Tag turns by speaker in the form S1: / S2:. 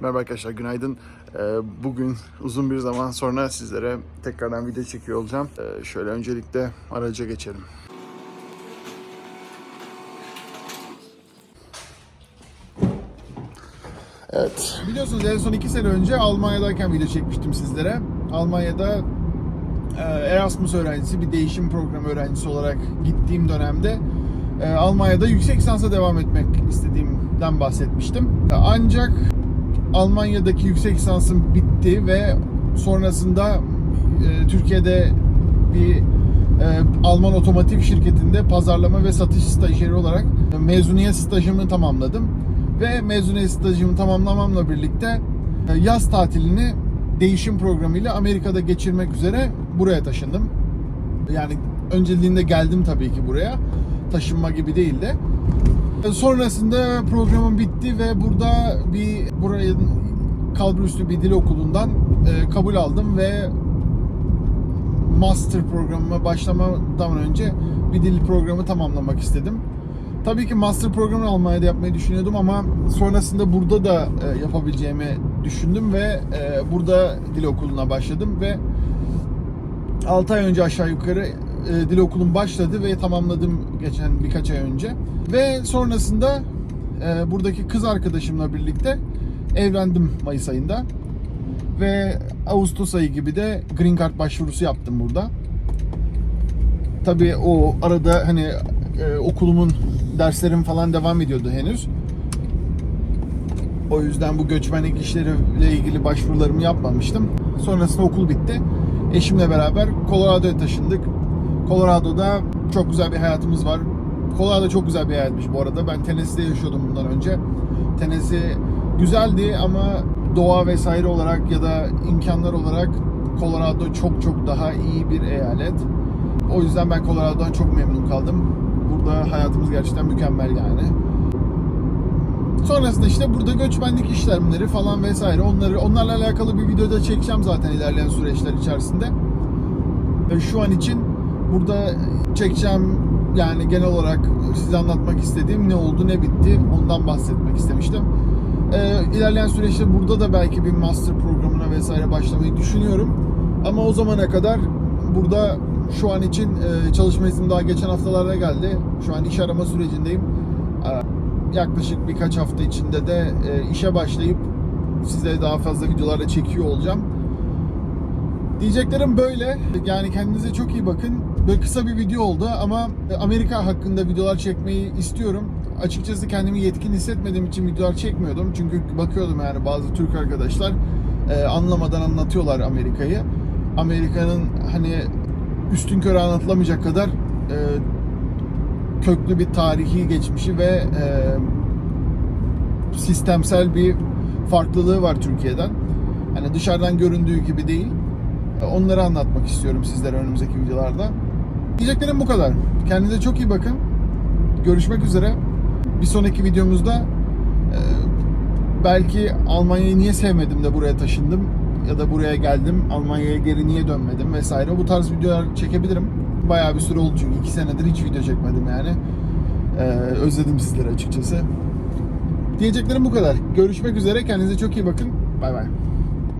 S1: Merhaba arkadaşlar, günaydın. Ee, Bugün uzun bir zaman sonra sizlere tekrardan video çekiyor olacağım. Ee, Şöyle öncelikle araca geçelim. Evet. Biliyorsunuz en son iki sene önce Almanya'dayken video çekmiştim sizlere. Almanya'da e, Erasmus öğrencisi, bir değişim programı öğrencisi olarak gittiğim dönemde e, Almanya'da yüksek lisansa devam etmek istediğimden bahsetmiştim. Ancak Almanya'daki yüksek lisansım bitti ve sonrasında e, Türkiye'de bir e, Alman otomotiv şirketinde pazarlama ve satış stajyeri olarak mezuniyet stajımı tamamladım. Ve mezuniyet stajımı tamamlamamla birlikte e, yaz tatilini değişim programıyla Amerika'da geçirmek üzere buraya taşındım. Yani önceliğinde geldim tabii ki buraya. Taşınma gibi değil de. Sonrasında programım bitti ve burada bir buraya kalburüstü bir dil okulundan e, kabul aldım ve master programıma başlamadan önce bir dil programı tamamlamak istedim. Tabii ki master programını Almanya'da yapmayı düşünüyordum ama sonrasında burada da e, yapabileceğimi düşündüm ve e, burada dil okuluna başladım ve 6 ay önce aşağı yukarı e, dil okulum başladı ve tamamladım geçen birkaç ay önce. Ve sonrasında e, buradaki kız arkadaşımla birlikte evlendim Mayıs ayında. Ve Ağustos ayı gibi de Green Card başvurusu yaptım burada. Tabii o arada hani e, okulumun derslerim falan devam ediyordu henüz. O yüzden bu göçmenlik işleriyle ilgili başvurularımı yapmamıştım. Sonrasında okul bitti. Eşimle beraber Colorado'ya taşındık. Colorado'da çok güzel bir hayatımız var. Colorado çok güzel bir hayatmış bu arada. Ben Tennessee'de yaşıyordum bundan önce. Tennessee güzeldi ama doğa vesaire olarak ya da imkanlar olarak Colorado çok çok daha iyi bir eyalet. O yüzden ben Colorado'dan çok memnun kaldım. Burada hayatımız gerçekten mükemmel yani. Sonrasında işte burada göçmenlik işlemleri falan vesaire onları onlarla alakalı bir videoda çekeceğim zaten ilerleyen süreçler içerisinde. Ve şu an için burada çekeceğim yani genel olarak size anlatmak istediğim ne oldu ne bitti ondan bahsetmek istemiştim. Ee, ilerleyen süreçte burada da belki bir master programına vesaire başlamayı düşünüyorum. Ama o zamana kadar burada şu an için e, çalışma iznim daha geçen haftalarda geldi. Şu an iş arama sürecindeyim. Ee, yaklaşık birkaç hafta içinde de e, işe başlayıp size daha fazla videolarla çekiyor olacağım. Diyeceklerim böyle. Yani kendinize çok iyi bakın. Böyle kısa bir video oldu ama Amerika hakkında videolar çekmeyi istiyorum. Açıkçası kendimi yetkin hissetmediğim için videolar çekmiyordum. Çünkü bakıyordum yani bazı Türk arkadaşlar e, anlamadan anlatıyorlar Amerika'yı. Amerika'nın hani üstün körü anlatılamayacak kadar e, köklü bir tarihi geçmişi ve e, sistemsel bir farklılığı var Türkiye'den. Hani dışarıdan göründüğü gibi değil. Onları anlatmak istiyorum sizlere önümüzdeki videolarda. Diyeceklerim bu kadar. Kendinize çok iyi bakın. Görüşmek üzere. Bir sonraki videomuzda e, belki Almanya'yı niye sevmedim de buraya taşındım ya da buraya geldim Almanya'ya geri niye dönmedim vesaire bu tarz videolar çekebilirim. Bayağı bir süre oldu çünkü iki senedir hiç video çekmedim yani. Ee, özledim sizleri açıkçası. Diyeceklerim bu kadar. Görüşmek üzere. Kendinize çok iyi bakın. Bay bay.